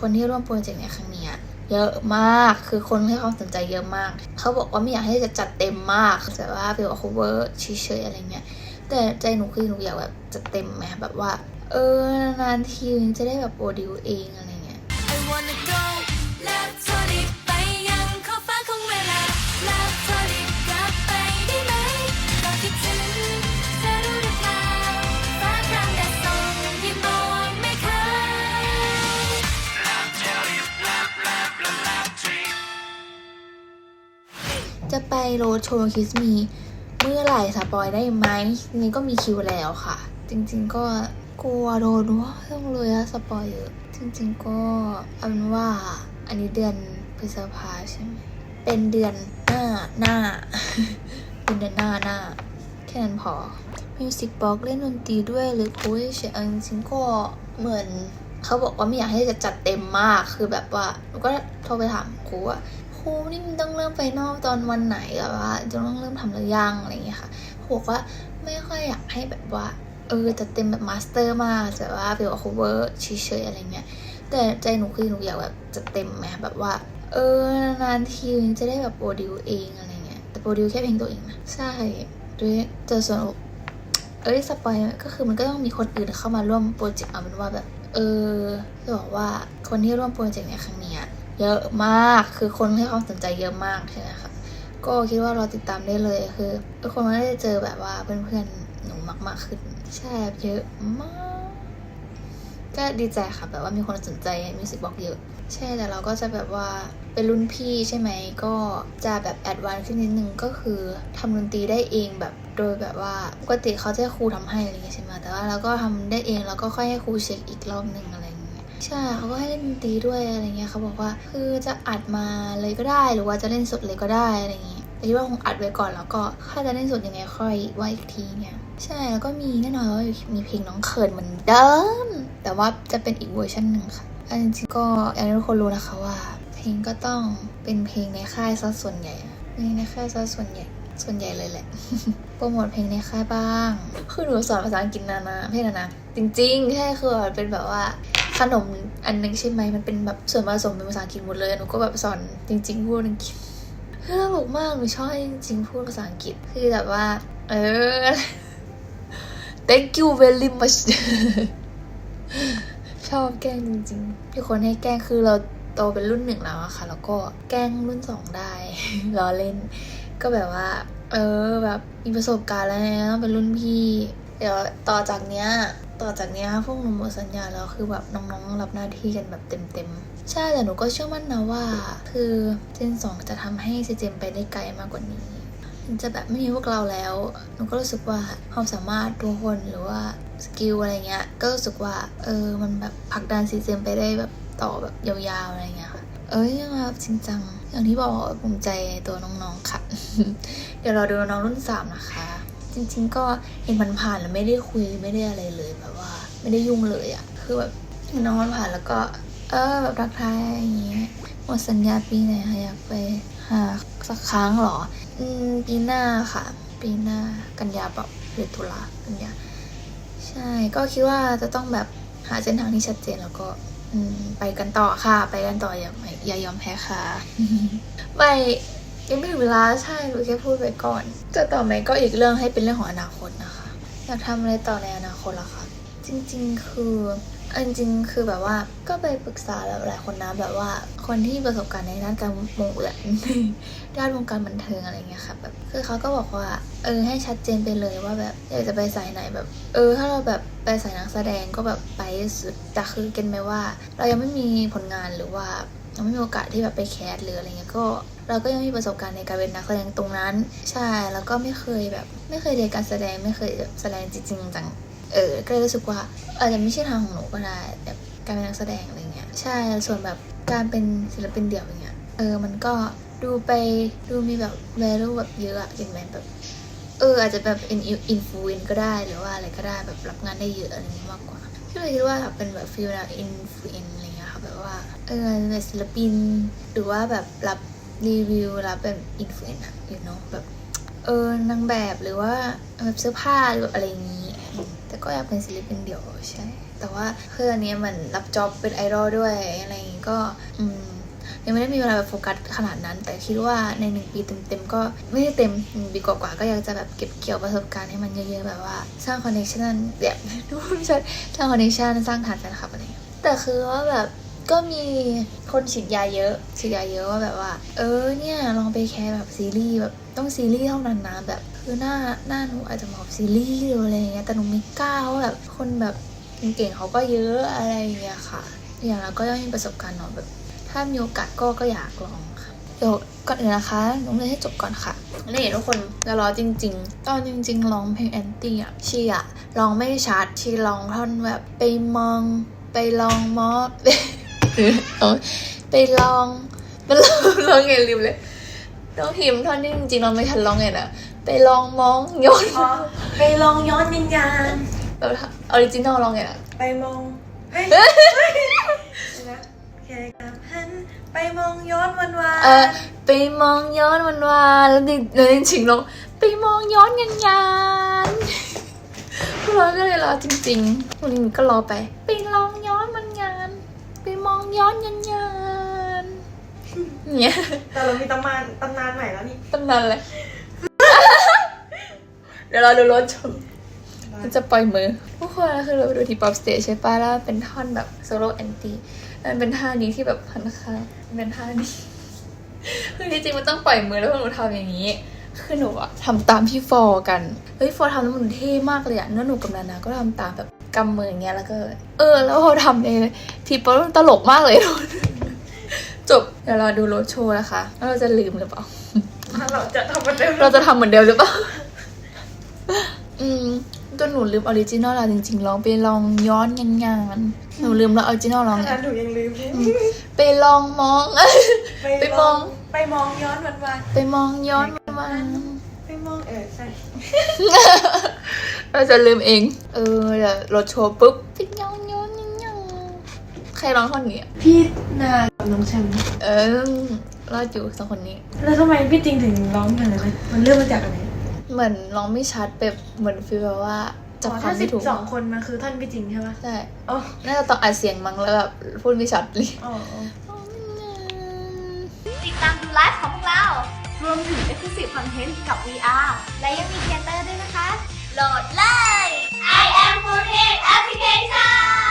คนที่ร่วมโปรเจกต์ในครั้งนี้เยอะมาก คือคนให้ความสนใจเยอะมาก เขาบอกว่าไม่อยากให้จะจัดเต็มมาก แต่ว่าเป็นว่า cover เฉยๆอะไรเงี้ย แต่ใจหนูคือหนูอยากแบบจัดเต็มไหมแบบว่า เออนานทีจะได้แบบโปรดิวเองอะไร โรดโชว์คิสมีเมื่อไหร่สปอยได้ไหมทีนี้ก็มีคิวแล้วค่ะ จริง ๆ ก็กลัวโดนว่าต้องเลยอะสปอยเยอะจริง ๆ ก็เอาเป็นว่าอันนี้เดือนพฤษภาใช่ไหมเป็นเดือนหน้าหน้า เป็นเดือนหน้าหน้าแค่นั้นพอมิวสิกบล็อกเล่นดนตรีด้วยหรือคุยเฉยๆเอาจริงๆก็เหมือนเขาบอกว่าไม่อยากให้จะจัดเต็มมากคือแบบว่าหนูก็โทรไปถามครูว่า ครูนี่มันต้องเริ่มไฟนอลตอนวันไหนแบบว่าจะต้องเริ่มทำหรือยังอะไรอย่างเงี้ยค่ะครูบอกว่าไม่ค่อยอยากให้แบบว่าเออจัดเต็มแบบมาสเตอร์มากแต่ว่าเป็นว่า cover เฉยๆอะไรเงี้ยแต่ใจหนูคือหนูอยากแบบจัดเต็มไหมแบบว่า เออนานทีจะได้แบบโปรดิวเองอะไรเงี้ยแต่โปรดิวแค่เพลงตัวเองนะใช่ด้วยเจอส่วนเอ้ยสปอยก็คือมันก็ต้องมีคนอื่นเข้ามาร่วมโปรเจกต์เอาเป็นว่าแบบ เออจะบอกว่าคนที่ร่วมโปรเจกต์ในครั้ง เยอะมาก คือคนให้ความสนใจเยอะมากใช่ไหมคะ ก็คิดว่าเรอติดตามได้เลย คือทุกคนก็ได้เจอแบบว่าเพื่อนๆหนูมากๆขึ้นใช่เยอะมาก ก็ดีใจค่ะแบบว่ามีคนสนใจมิวสิกบอกเยอะ ใช่แต่เราก็จะแบบว่าเป็นรุ่นพี่ใช่ไหม ก็จะแบบแอดวานซ์ขึ้นนิดนึงก็คือทำดนตรีได้เองแบบโดยแบบว่าปกติเขาจะให้ครูทำให้อะไรอย่างเงี้ยใช่ไหมแต่ว่าเราก็ทำได้เองแล้วก็ค่อยให้ครูเช็คอีกรอบหนึ่ง ใช่เขาก็ให้เล่นดนตรีด้วยอะไรเงี้ยเขาบอกว่าคือจะอัดมาเลยก็ได้หรือว่าจะเล่นสดเลยก็ได้อะไรเงี้ยแต่คิดว่าคงอัดไว้ก่อนแล้วก็ถ้าจะเล่นสดยังไงค่อยว่าอีกทีเนี่ยใช่แล้วก็มีแน่นอนว่ามีเพลงน้องเขินเหมือนเดิมแต่ว่าจะเป็นอีกเวอร์ชันหนึ่งค่ะอันจริงก็อยากให้ทุกคนรู้นะคะว่า เพลงก็ต้องเป็นเพลงในค่ายซะส่วนใหญ่เพลงในค่ายซะส่วนใหญ่ส่วนใหญ่เลยแหละ โปรโมทเพลงในค่ายบ้าง คือหนูสอนภาษาอังกฤษนานาเพศนานาจริงๆแค่คือเป็นแบบว่า ขนมอันนึงใช่ไหมมันเป็นแบบส่วนผสมเป็นภาษาอังกฤษหมดเลยหนูก็แบบสอนจริง ๆ พูดอังกฤษคือตลกมากหนูชอบจริงๆพูดภาษาอังกฤษคือแบบว่า เออ thank you very much ชอบแกล้งจริงๆมีคนให้แกล้งคือเราโตเป็นรุ่นหนึ่งแล้วอะค่ะ แล้วก็แกล้งรุ่นสองได้ล้อเล่น ก็แบบว่า เออแบบมีประสบการณ์แล้วนะเป็นรุ่นพี่ เดี๋ยวต่อจากเนี้ย ต่อจากนี้พวกหนูหมดสัญญาแล้วคือแบบน้องๆ รับหน้าที่กันแบบเต็มๆ ใช่แต่หนูก็เชื่อมั่นนะว่า คือเจนสองจะทำให้ซีเจมไปได้ไกลมากกว่านี้จะแบบไม่มีพวกเราแล้วหนูก็รู้สึกว่าความสามารถทุกคนหรือว่าสกิลอะไรเงี้ยก็รู้สึกว่าเออมันแบบผลักดันซีเจมไปได้แบบต่อแบบยาวๆอะไรเงี้ยค่ะเอ้ยแบบจริงจังอย่างที่บอกภูมิใจตัวน้องๆค่ะ เดี๋ยวเราดูน้องรุ่นสามนะคะ จริง ๆ ก็เห็นมันผ่านแล้วไม่ได้คุยไม่ได้อะไรเลยแบบว่า ไม่ได้ยุ่งเลยอะคือแบบน้องมันผ่านแล้วก็ เออแบบทักทายอย่างเงี้ยหมดสัญญาปีไหนคะอยากไปหาสักครั้งหรอ อืมปีหน้าค่ะ ปีหน้ากันยาแบบหรือตุลากันยาใช่ก็คิดว่าจะต้องแบบหาเส้นทางที่ชัดเจนแล้วก็ไปกันต่อค่ะ ไปกันต่ออย่าไม่อย่ายอมแพ้ค่ะไม่ ยังไม่ถึงเวลาใช่หนูแค่พูดไปก่อนจะต่อไหมก็อีกเรื่องให้เป็นเรื่องของอนาคตนะคะ อยากทำอะไรต่อในอนาคตล่ะคะจริงๆ คือเอาจริงคือแบบว่าก็ไปปรึกษาหลายๆคนนะแบบว่าคนที่ประสบการณ์ในด้านการมงแหละด้านวงการบันเทิงอะไรเงี้ยค่ะแบบคือเขาก็บอกว่าเออให้ชัดเจนไปเลยว่าแบบอยากจะไปสายไหนแบบ เออ ถ้าเราแบบไปสายนักแสดงก็แบบไปสุดแต่คือก็นไหมว่า เรายังไม่มีผลงานหรือว่ายังไม่มีโอกาสที่แบบไปแคสหรืออะไรเงี้ยก็ เราก็ยังมีประสบการณ์ในการเป็นนักแสดงตรงนั้น ใช่แล้วก็ไม่เคยแบบ ไม่เคยเรียนการแสดงไม่เคยแสดงจริงจังเออก็เลยรู้สึกว่าอาจจะไม่ใช่ทางของหนูก็ได้แบบการเป็นนักแสดงอะไรเงี้ยใช่ส่วนแบบการเป็นศิลปินเดี่ยวอย่างเงี้ยเออมันก็ดูไปดูมีแบบ value แบบเยอะอะอย่างแบบ เอออาจจะแบบเป็นอินฟลูเอนก็ได้หรือว่าอะไรก็ได้แบบรับงานได้เยอะอะไรอย่างงี้มากกว่าก็เลยคิดว่าเป็นแบบฟิลนะอินฟลูเอนอะไรเงี้ยค่ะแบบว่าเออเป็นศิลปินหรือว่าแบบรับ รีวิวรับแบบอินฟลูเอนอะอยู่เนาะแบบ เออนางแบบหรือว่าแบบเสื้อผ้าหรืออะไรอย่างงี้ แต่ก็อยากเป็นศิลปินเดี่ยวใช่ แต่ว่าเพื่อนนี้มันรับจ็อบเป็นไอดอลด้วยอะไรอย่างงี้ก็อืมยังไม่ได้มีเวลาแบบโฟกัสขนาดนั้น แต่คิดว่าในหนึ่งปีเต็มๆก็ไม่ได้เต็มหนึ่งปีกว่าๆก็อยากจะแบบเก็บเกี่ยวประสบการณ์ให้มันเยอะๆแบบว่า สร้างคอนเนคชั่นแบบดูไม่ใช่สร้างคอนเนคชั่นสร้างฐานแฟนคลับอะไรอย่างเงี้ยแต่คือว่าแบบ ก็มีคนฉีดยาเยอะฉีดยาเยอะว่าแบบว่า เออเนี่ยลองไปแคร์แบบซีรีส์แบบต้องซีรีส์เท่านั้นนะแบบคือหน้าหน้าหนูอาจจะเหมาะซีรีส์หรืออะไรเงี้ยแต่หนูไม่กล้าเพราะแบบคนแบบเก่งเขาก็เยอะอะไรอย่างเงี้ยค่ะ อย่างเราก็ยังมีประสบการณ์เนาะแบบ ถ้ามีโอกาสก็ก็อยากลองค่ะเดี๋ยวก่อนอื่นนะคะน้องเลยให้จบก่อนค่ะนี่ทุกคนจะรอจริง ๆ ตอนจริง ๆร้องเพลงแอนตี้อะชีอะร้องไม่ชัดชีร้องท่อนแบบไปมองไปลองมอ เอาไปลองมันร้องร้องไงลืมเลยน้องพิมท่อนที่จริงๆร้องไม่ทันร้องไงนะไปลองมองย้อนไปลองย้อนวิญญาณแล้วออริจินอลร้องไงนะไปมองเฮ้ยเฮ้ยเดี๋ยวนะแค่กับหันไปมองย้อนวันวานเออไปมองย้อนวันวานแล้วดิแล้วจริงๆลงไปมองย้อนยันยานพวกเราก็เลยรอจริงๆวันนี้ก็รอไป ไปลอง ย้อนยันยานเนี่ยแต่เรามีตำนานตำนานใหม่แล้วนี่ตำนานเลย เดี๋ยวเราดูรถชมมันจะปล่อยมือทุกคนนะคือเราไปดูที่ป๊อปสเตจใช่ปะแล้วเป็นท่อนแบบโซโล่แอนตี้มันเป็นท่านี้ที่แบบพันค่างมันเป็นท่านี้คือจริงๆมันต้องปล่อยมือแล้วพวกหนูทำอย่างนี้คือหนูอะทำตามพี่ฟอร์กัน เฮ้ยฟอร์ทำแล้วมันเท่มากเลยอะแล้วหนูกับนานาก็ทำตามแบบ กำมืออย่างเงี้ยแล้วก็ เออ แล้วพอทำในทีป๊อปมันตลกมากเลยทุกคนจบ เดี๋ยวเราดูรถโชว์นะคะแล้วเราจะลืมหรือเปล่า เราจะทำเหมือนเดิมเราจะทำเหมือนเดิมหรือเปล่า อืมก็หนูลืมออริจินอลแล้วจริงๆลองไปลองย้อนงานงานๆหนูลืมแล้วออริจินอลลองขไงนาดถูกยังลืมไปลองมอง ไปมอง ไปมองย้อนวันวาน ไปมองย้อนมา ไปมองเออใช่เราจะลืมเอง เออเดี๋ยวรถโชว์ปุ๊บไปย้อนย้อนย้อนย้อนใครร้องท่อนนี้อะพี่นากับน้องแชมป์เออรอดอยู่สองคนนี้ แล้วทำไมพี่จริงถึงร้องกันเลยนะมันเริ่มมาจากอะไรเหมือนร้องไม่ชัดแบบเหมือนฟีลแบบว่าจับอ๋อควาถ้ามสิไม่บถูกสองคนมันคือท่านพี่จริงใช่ปะใช่อ๋อน่าจะต้องอัดเสียงมั้งแล้วแบบพูดไม่ชัดเลย อ๋ออ๋อติดตามดูไลฟ์ของพวกเรา รวมถึง Exclusive Content กับ VR และยังมีเทเตอร์ด้วยนะคะ โหลดเลย I am 4 Application